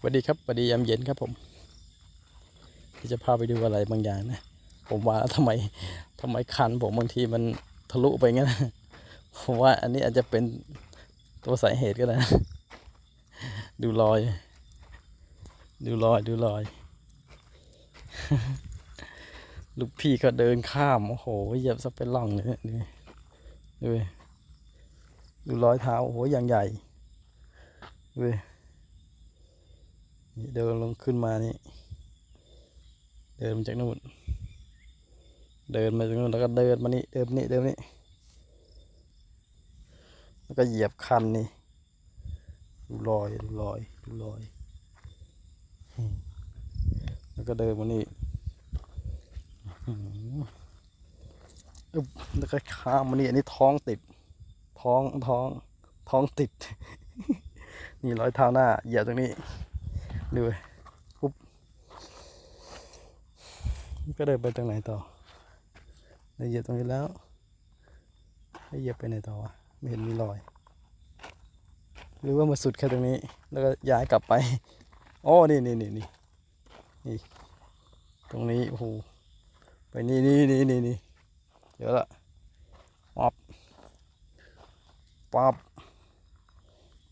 สวัสดีครับสวัสดียามเย็นครับผมที่จะพาไปดูอะไรบางอย่างนะ ผมว่าทำไมทำไมคันผมบางทีมันทะลุไปงั้นผมว่าอันนี้อาจจะเป็นตัวสาเหตุก็ได้ดูรอย ดูรอยดูรอยลูกพี่ก็เดินข้าม โอ้โหเหยียบซะเป็นร่องเลยนี่ดูดูดูรอยเท้าโอ้โหอย่างใหญ่ดู ดินี่เดินลงขึ้นมานี่ เดินมาจากนู่น เดินมาจากนู่นแล้วก็เดินมานี่ เดินนี่ เดินนี่ แล้วก็เหยียบคันนี่ดูรอยดูรอยดูรอย แล้วก็เดินมานี่แล้วก็ข้ามมานี่ อันนี้ท้องติด ท้องท้อง ท้องติด นี่รอยเท้าหน้าเหยียบตรงนี้ ดูปุ๊บก็เดินไปตรงไหนต่อได้เหยียบตรงนี้แล้วได้เหยียบไปไหนต่อวะไม่เห็นมีรอย หรือว่ามาสุดแค่ตรงนี้ แล้วก็ย้ายกลับไปโอ้นี่นี่นี่นี่นี่ตรงนี้โอ้โหไปนี่นี่นี่นี่นี่เดี๋ยวละปั๊บปั๊บ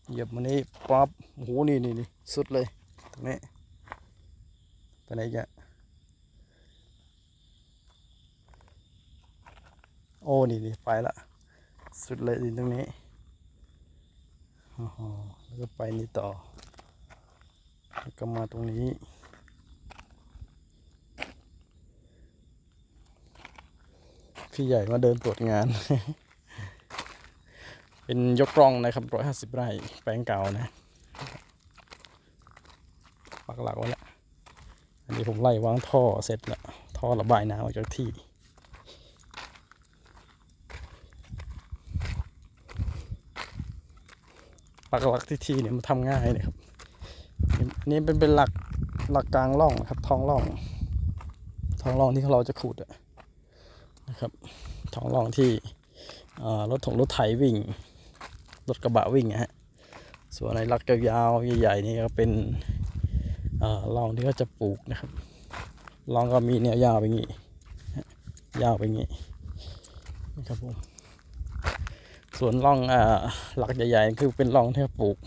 เหยียบมานี่ปั๊บโอ้โหนี่นี่นี่สุดเลย รงนี้ไปไหนอีกันโอ้นี่นี่ไปละ สุดเลยดิตรงนี้อ๋อแล้วก็ไปนี่ต่อ แล้วก็มาตรงนี้ พี่ใหญ่มาเดินตรวจงาน เป็นยกร่องนะครับร้อยห้าสิบไร่แปลงเก่านะ ปักหลักไว้แล้วอันนี้ผมไล่วางท่อเสร็จแล้วท่อระบายน้ำออกจากที่ปักหลักที่ที่เนี่ยมันทำง่ายเนะครับอันนี้เป็นเป็นหลักหลักกลางร่องนะครับท้องร่องท้องร่องที่เราจะขุดนะครับท้องร่องที่รถถงรถไถวิ่งรถกระบะวิ่งอะฮะส่วนในหลักยาวๆใหญ่ๆนี่ก็เป็น เอ่องที่เขาจะปลูกนะครับร่องก็มีเนี่ยยาวไปงี้ยาวไปงี้นะครับผมส่วนร่องอ่าหลักใหญ่ๆคือเป็นร่องที่เขาปลูก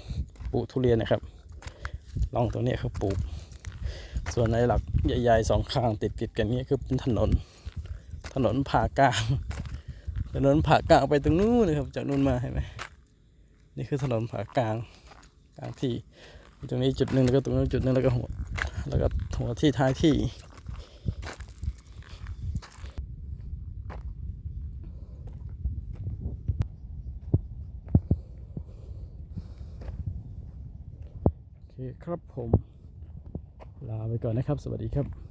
ปลูกทุเรียนนะครับร่องตรงนี้เขาปลูก ส่วนในหลักใหญ่ๆสองข้างติดติดกันนี่คือเป็นถนน ถนนผ่ากลางถนนผ่ากลางไปตรงนู้นนะครับจากนู้นมาเห็นไหมนี่คือถนนผ่ากลางกลางที่ ตรงนี้จุดหนึ่งแล้วก็ตรงนี้จุดหนึ่งแล้วก็หัวแล้วก็หัวที่ท้ายที่โอเคครับผม ลาไปก่อนนะครับ สวัสดีครับ